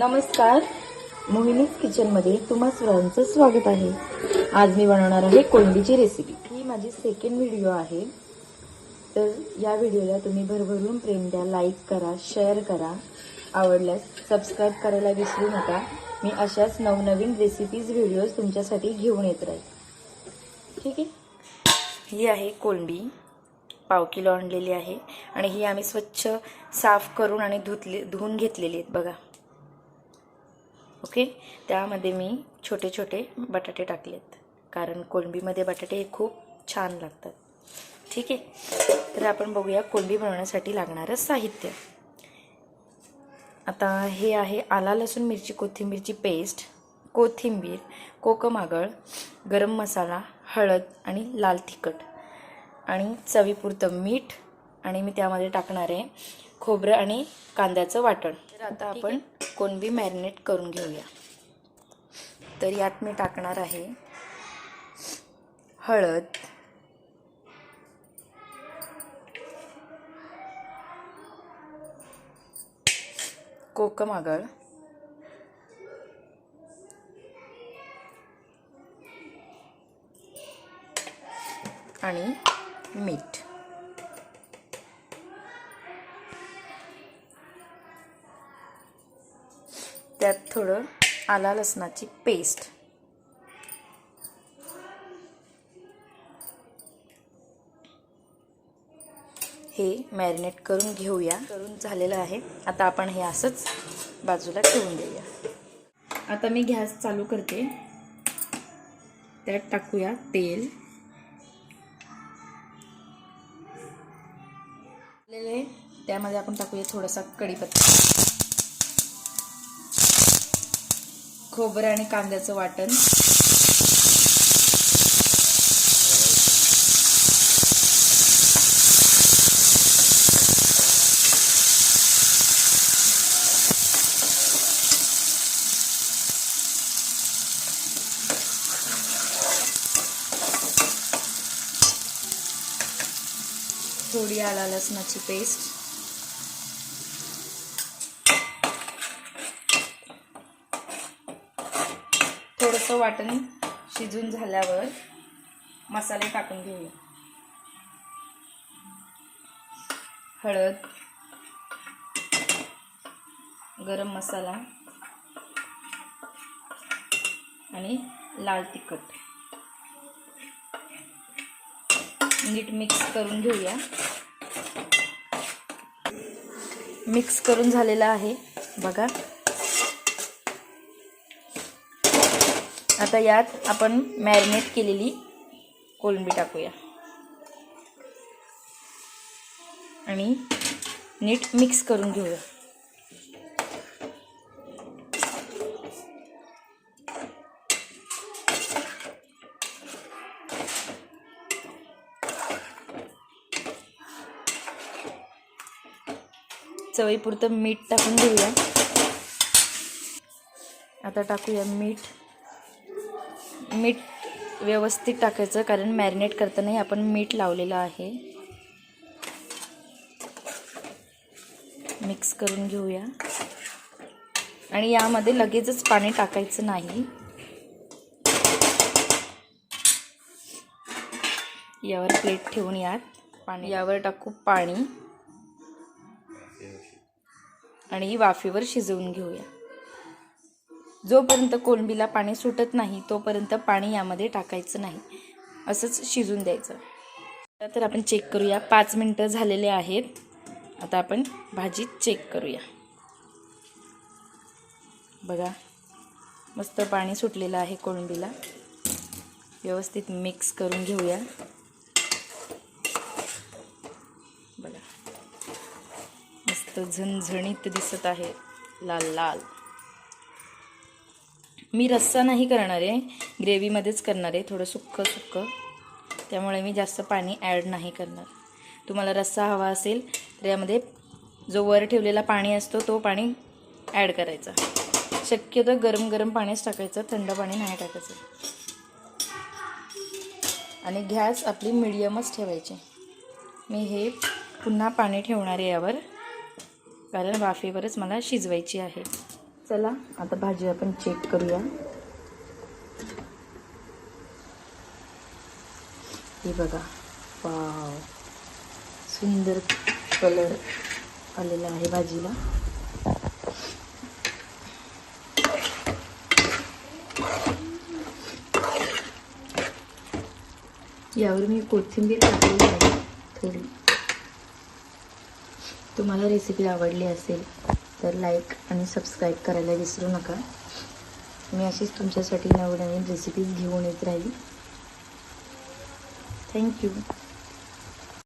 नमस्कार. मोहिनीज किचनमध्ये तुम्हा सर्वांचं स्वागत आहे. आज मी बनवणार आहे कोळंबीची रेसिपी ही माझी सेकंड व्हिडिओ आहे. तर या व्हिडिओला तुम्ही भरभरून प्रेम द्या लाईक करा शेअर करा. आवडल्यास सबस्क्राईब करायला विसरू नका. मी अशाच नवनवीन रेसिपीज व्हिडिओज तुमच्यासाठी घेऊन येत राहील. ठीक आहे? ही आहे कोळंबी पाव किलो आणलेली आहे. आणि ही आम्ही स्वच्छ साफ करून आणि धुतले धुवून घेतलेली आहेत. बघा. ओके? त्यामध्ये मी छोटे छोटे बटाटे टाकलेत. कारण कोळंबीमध्ये बटाटे हे खूप छान लागतात. ठीक आहे? तर आपण बघूया कोळंबी बनवण्यासाठी लागणारं साहित्य. आता हे आहे आला लसूण मिरची कोथिंबीरची पेस्ट कोथिंबीर कोकम आगळ गरम मसाला हळद आणि लाल तिखट आणि चवीपुरतं मीठ. आणि मी त्यामध्ये टाकणार आहे खोबरं आणि कांद्याचं वाटण. तर आता आपण कोणबी मॅरिनेट करून घेऊया. तर यात मी टाकणार आहे हळद. कोकम आगळ. आणि मीठ. त्यात थोडं आला लसणाची पेस्ट. हे मॅरिनेट करून घेऊया. करून झालेलं आहे. आता आपण हे असंच बाजूला ठेवून देऊया. आता मी गॅस चालू करते. त्यात टाकूया तेल. आहे त्यामध्ये आपण टाकूया थोडासा कढीपत्ता. खोबरं आणि कांद्याचं वाटण. थोडी आला लसणाची पेस्ट. थोडंसं वाटण शिजून झाल्यावर मसाले टाकून घेऊया. हळद गरम मसाला आणि लाल तिखट. नीट मिक्स करून घेऊया. मिक्स करून झालेला आहे. बघा. आता यात आपण मॅरिनेट केलेली कोलंबी टाकूया. आणि नीट मिक्स करून घेऊया. चवईपुरतं मीठ टाकून घेऊया. आता टाकूया मीठ. मीठ व्यवस्थित टाकायचं कारण मॅरिनेट करतानाही आपण मीठ लावलेलं आहे. मिक्स करून घेऊया. आणि यामध्ये लगेचच पाणी टाकायचं नाही. यावर प्लेट ठेवून यात. पाणी यावर टाकू पाणी. आणि वाफेवर शिजवून घेऊया. जोपर्यंत कोळंबीला पाणी सुटत नाही तोपर्यंत पाणी यामध्ये टाकायचं नाही. असंच शिजून द्यायचं. तर आपण चेक करूया. पाच मिनटं झालेले आहेत. आता आपण भाजी चेक करूया. बघा मस्त पाणी सुटलेलं आहे कोळंबीला व्यवस्थित मिक्स करून घेऊया. बघा मस्त झणझणीत दिसत आहे. लाल लाल. मी रस्सा नाही करणार आहे ग्रेव्हीमध्येच करणार आहे थोडं सुक्कं सुक्कं. त्यामुळे मी जास्त पाणी ॲड नाही करणार. तुम्हाला रस्सा हवा असेल तर यामध्ये जो वर ठेवलेला पाणी असतो तो पाणी ॲड करायचा. शक्यतो गरम गरम पाणीच टाकायचं थंड पाणी नाही टाकायचं. आणि गॅस आपली मिडियमच ठेवायची. मी हे पुन्हा पाणी ठेवणार आहे यावर कारण वाफेवरच मला शिजवायची आहे. चला आता भाजी आपण चेक करूया. हे बघा. वाव सुंदर कलर आलेला आहे भाजीला. यावर मी कोथिंबीर टाकलेली आहे थोडी. तुम्हाला रेसिपी आवडली असेल तर लाईक आणि सबस्क्राईब करायला विसरू नका. मी अशीच तुमच्यासाठी नवनवीन रेसिपीज घेऊन येत राहील. थँक्यू